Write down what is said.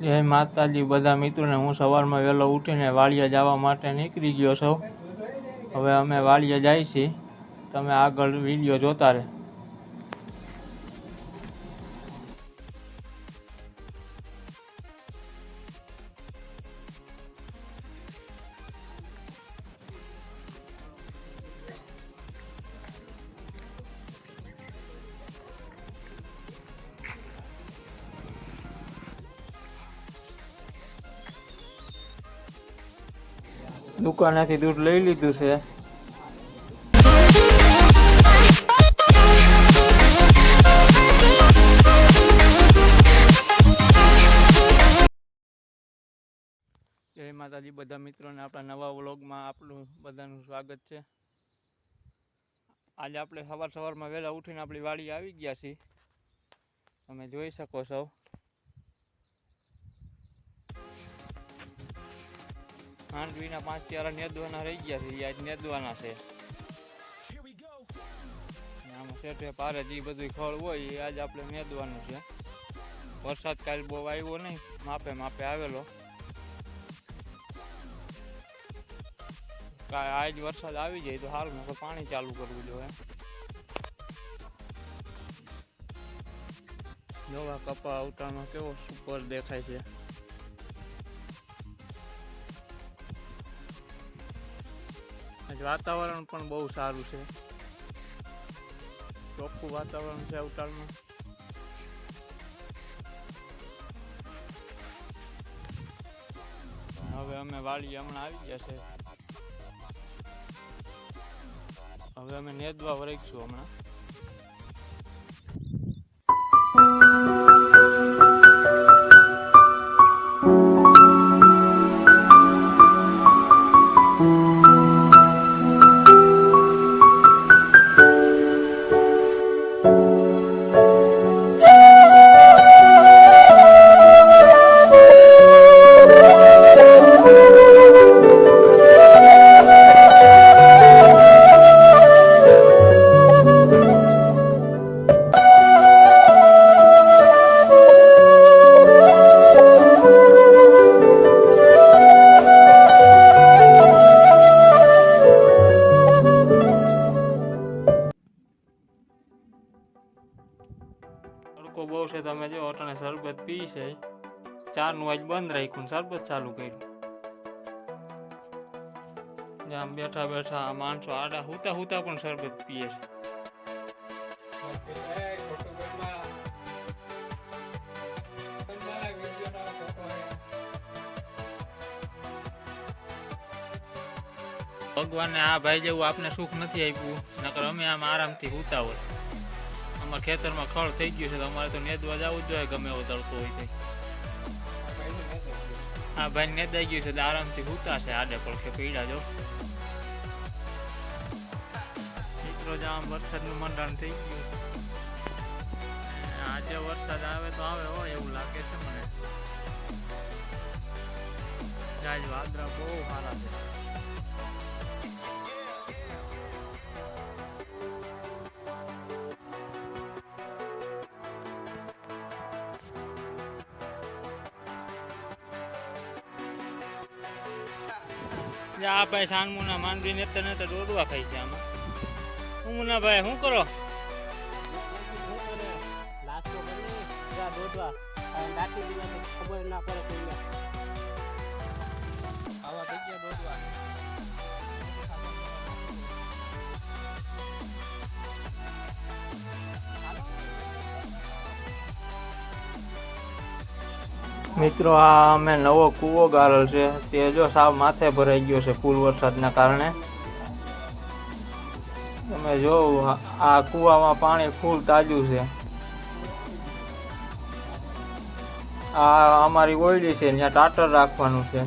જય માતાજી. બધા મિત્રોને હું સવારમાં વહેલો ઉઠીને વાળિયા જવા માટે નીકળી ગયો છું. હવે અમે વાળિયા જાય છીએ તમે આગળ વીડિયો જોતા રહે. દુકાનેથી દૂધ લઈ લીધું છે. જય માતાજી, બધા મિત્રોને આપણા નવા વ્લોગમાં આપણું બધાનું સ્વાગત છે. આજે આપણે સવાર સવારમાં વહેલા ઉઠીને આપણી વાડી આવી ગયા છીએ. તમે જોઈ શકો છો. માંડવીના પાંચ ચારા નેદવાના રહી ગયા છે. એ આજ નેદવાના છે. આમાં શેઠે પારે જે બધું ખળ હોય એ આજ આપણે નેદવાનું છે. વરસાદ કાલ બહુ આવ્યો નહીં, માપે માપે આવેલો. આજ વરસાદ આવી જાય તો સારું નકર પાણી ચાલુ કરવું જોઈએ જોવા કપા ઉતારમાં કેવો સુપર દેખાય છે. વાતાવરણ પણ બહુ સારું છે. ચોખ્ખું વાતાવરણ છે અવતારમાં હવે અમે વાડી હમણાં આવી ગયા છે. હવે અમે નેદવા વરઈશું હમણાં. તડકો બહુ છે, તમે જો અટાણે શરબત પી છે. ચાનું આજ બંધ રાખ્યું શરબત ચાલુ કર્યું. આમ બેઠા બેઠા માણસો આડા હુતા હુતા પણ શરબત પીએ છે. ભગવાને આ ભાઈ જેવું આપને સુખ નથી આપ્યું, નકર અમે આમ આરામથી હુતા હોય. અમારા ખેતરમાં ખળ થઈ ગયું છે તો અમારે તો નેદવા જવું જ જોઈએ, ગમે એવો તડકો હોય તે. હા, ભાઈ નેદાઈ ગયું છે એટલે આરામથી છે, આડે પડખે પીડા જો. મિત્રો, જ આમ વરસાદનું મંડાણ થઈ ગયું. આજે વરસાદ આવે તો આવે હોય એવું લાગે છે મને. આજ વાદરા બહુ સારા છે. આ ભાઈ સાનમુના માંડવી નેતા નેતા દોડવા ખાઈ છે આમાં. હું મુના ભાઈ, શું કરો? દોડવા. તો ખબર ના પડે મિત્રો, આ અમે નવો કૂવો ગાળેલ છે. તે જો સાવ માથે ભરાઈ ગયો છે ફૂલ વરસાદના કારણે. તમે જો આ કૂવામાં પાણી ફૂલ તાજું છે. આ અમારી ઓયડી છે, ત્યાં ટાટર રાખવાનું છે.